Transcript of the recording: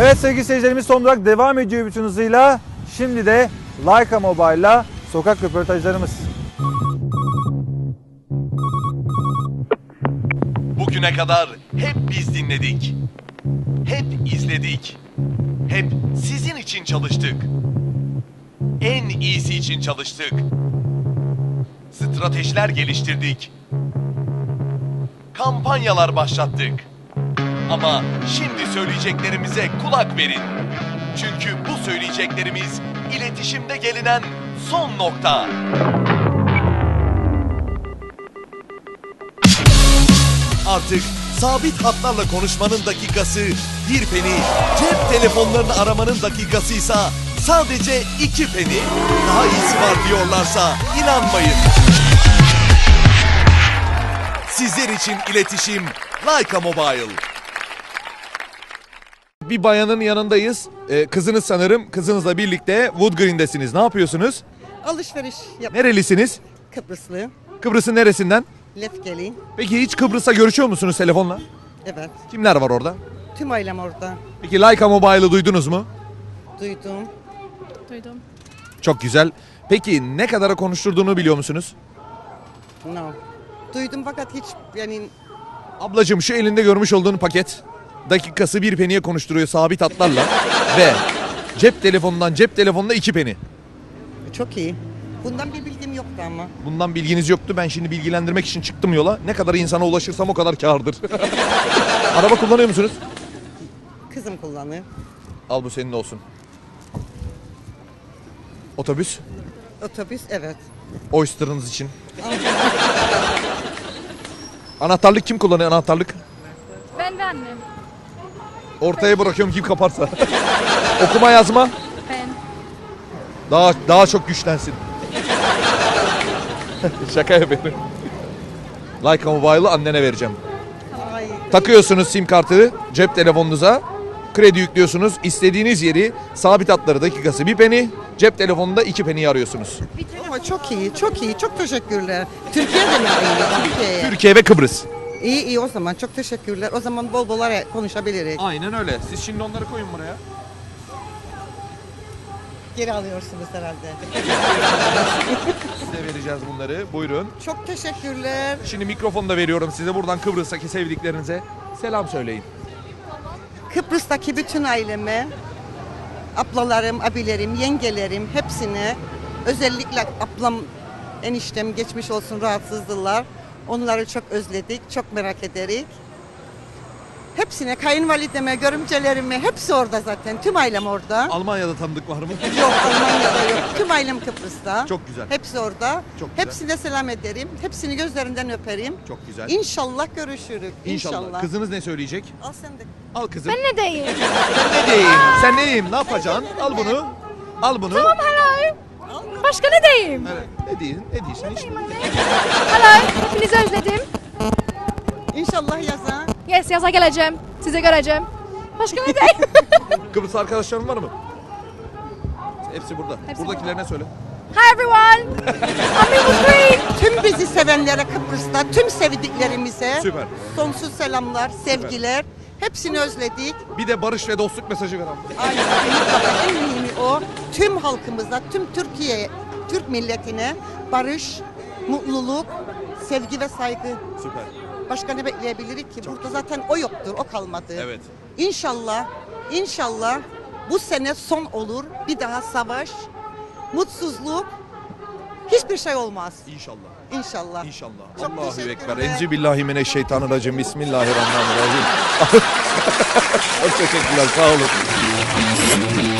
Evet sevgili seyircilerimiz son durak devam ediyor bütün hızıyla. Şimdi de Leica Mobile'la sokak röportajlarımız. Bugüne kadar hep biz dinledik. Hep izledik. Hep sizin için çalıştık. En iyisi için çalıştık. Stratejiler geliştirdik. Kampanyalar başlattık. Ama şimdi söyleyeceklerimize kulak verin. Çünkü bu söyleyeceklerimiz iletişimde gelinen son nokta. Artık sabit hatlarla konuşmanın dakikası bir peni, cep telefonlarını aramanın dakikasıysa sadece iki peni. Daha iyisi var diyorlarsa inanmayın. Sizler için iletişim Leica Mobile. Bir bayanın yanındayız. Ee, kızınız sanırım. Kızınızla birlikte Wood Green'desiniz. Ne yapıyorsunuz? Alışveriş yap. Nerelisiniz? Kıbrıslı. Kıbrıs'ın neresinden? Lefkeli. Peki hiç Kıbrıs'a görüşüyor musunuz telefonla? Evet. Kimler var orada? Tüm ailem orada. Peki Leica Mobile'ı duydunuz mu? Duydum. Duydum. Çok güzel. Peki ne kadara konuşturduğunu biliyor musunuz? No. Duydum fakat hiç yani Ablacığım şu elinde görmüş olduğun paket dakikası bir peniye konuşturuyor sabit hatlarla ve cep telefonundan cep telefonuna iki peni. çok iyi. Bundan bir bilgim yoktu ama. Bundan bilginiz yoktu. Ben şimdi bilgilendirmek için çıktım yola. Ne kadar insana ulaşırsam o kadar kârdır. Araba kullanıyor musunuz? Kızım kullanıyor. Al bu senin olsun. Otobüs. Otobüs evet. Oyster'ınız için. Anahtarlık kim kullanıyor anahtarlık? Ben ve annem. Ortaya bırakıyorum kim kaparsa. Okuma yazma Ben. daha daha çok güçlensin. Şaka yapıyorum. Leica Mobile'ı annene vereceğim. Takıyorsunuz sim kartı cep telefonunuza. Kredi yüklüyorsunuz. istediğiniz yeri sabit hatları dakikası bir peni. Cep telefonunda iki peni arıyorsunuz. Ama çok iyi, çok iyi. Çok teşekkürler. Türkiye'de mi? Türkiye'ye. Türkiye ve Kıbrıs. İyi iyi o zaman. Çok teşekkürler. O zaman bol bol ara- konuşabiliriz. Aynen öyle. Siz şimdi onları koyun buraya. Geri alıyorsunuz herhalde. Size vereceğiz bunları. Buyurun. Çok teşekkürler. Şimdi mikrofonu da veriyorum size. Buradan Kıbrıs'taki sevdiklerinize selam söyleyin. Kıbrıs'taki bütün aileme, ablalarım, abilerim, yengelerim hepsine özellikle ablam, eniştem geçmiş olsun rahatsızdılar. Onları çok özledik, çok merak ederik. Hepsine, kayınvalideme, görümcelerime hepsi orada zaten. Tüm ailem orada. Almanya'da tanıdık var mı? Yok Almanya'da yok. Tüm ailem Kıbrıs'ta. Çok güzel. Hepsi orada. Çok güzel. Hepsine selam ederim. Hepsini gözlerinden öperim. Çok güzel. İnşallah görüşürüz. İnşallah. İnşallah. Kızınız ne söyleyecek? Al sen de. Al kızım. Ben ne diyeyim? ne diyeyim? Sen ne diyeyim? Ne yapacaksın? Al bunu. Al bunu. Hello. Başka ne diyeyim? Evet. Ne diyeyim? Ne diyorsun? Hiç. Hello. Hepinizi özledim. İnşallah yaza. Yes yaza geleceğim. Sizi göreceğim. Başka ne diyeyim? Kıbrıs arkadaşların var mı? Hepsi burada. Hepsi Buradakilerine söyle. Hi everyone. I'm in Green. Tüm bizi sevenlere Kıbrıs'ta, tüm sevdiklerimize Süper. sonsuz selamlar, sevgiler. Hepsini özledik. Bir de barış ve dostluk mesajı ver abi. Aynen en mühimi o. Tüm halkımıza, tüm Türkiye, Türk milletine barış, mutluluk, sevgi ve saygı. Süper. Başka ne bekleyebiliriz ki? Burada zaten o yoktur, o kalmadı. Evet. İnşallah, inşallah bu sene son olur. Bir daha savaş, mutsuzluk, hiçbir şey olmaz. İnşallah. İnşallah. İnşallah. Çok Allahu. Ekber. Enzi billahi mineşşeytanirracim. Bismillahirrahmanirrahim. Çok teşekkürler. Sağ olun.